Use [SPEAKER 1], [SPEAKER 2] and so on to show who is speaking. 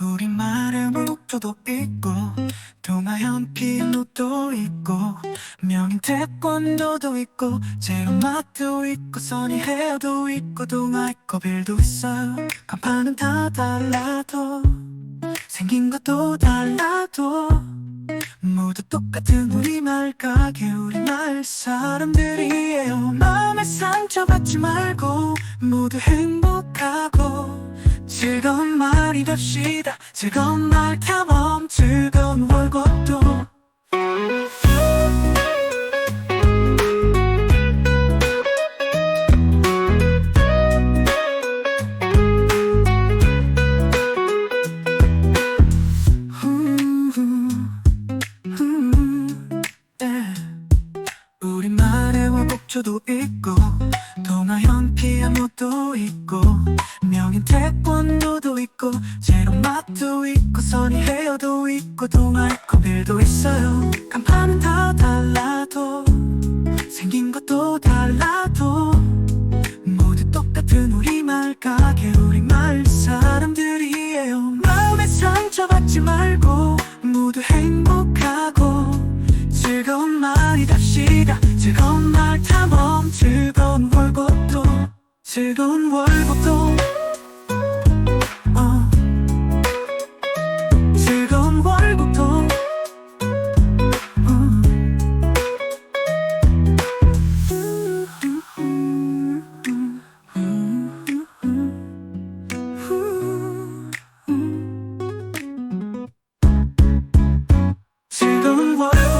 [SPEAKER 1] 우리말의 목표도 있고 동아현 피아노도 있고 명인 태권도도 있고 제로맛도 있고 써니 헤어도 있고 동아 있고 빌도 있어요. 간판은 다 달라도 생긴 것도 달라도 모두 똑같은 우리말 가게 우리말 사람들이에요. 마음에 상처받지 말고 모두 행복하고 즐거운 말이 됩시다. 즐거운 말 탐험 즐거운 월급도. 우리말의 화복초도 있고 동아현 피아노도 있고 헤어도 있고 동아 있고 빌도 있어요. 간판은 다 달라도 생긴 것도 달라도. 모두 똑같은 우리말 가게 우리말 사람들이에요. 마음에 상처받지 말고 모두 행복하고 즐거운 말이 답시다. 즐거운 말 탐험 즐거운 월급도 즐거운 월 more.